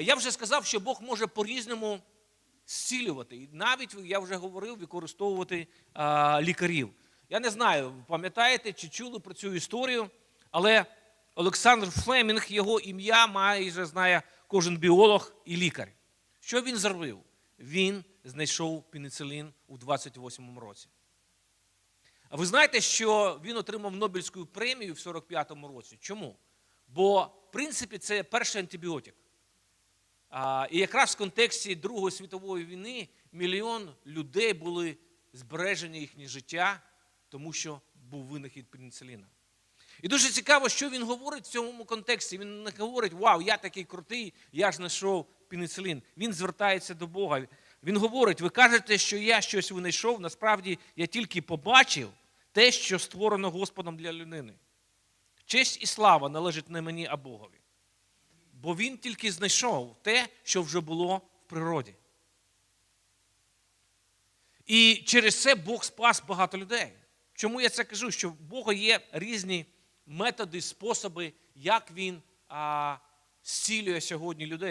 Я вже сказав, що Бог може по-різному зцілювати. І навіть я вже говорив використовувати лікарів. Я не знаю, пам'ятаєте чи чули про цю історію, але Олександр Флемінг, його ім'я майже знає кожен біолог і лікар. Що він зробив? Він знайшов пеніцилін у 28-му році. А ви знаєте, що він отримав Нобелівську премію в 45-му році? Чому? Бо, в принципі, це перший антибіотик. І якраз в контексті Другої світової війни мільйон людей були збережені їхнє життя, тому що був винахід пеніциліна. І дуже цікаво, що він говорить в цьому контексті. Він не говорить, вау, я такий крутий, я ж знайшов пеніцилін. Він звертається до Бога. Він говорить: ви кажете, що я щось винайшов, насправді я тільки побачив те, що створено Господом для людини. Честь і слава належить не мені, а Богові. Бо він тільки знайшов те, що вже було в природі. І через це Бог спас багато людей. Чому я це кажу? Що в Бога є різні методи, способи, як він а, зцілює сьогодні людей.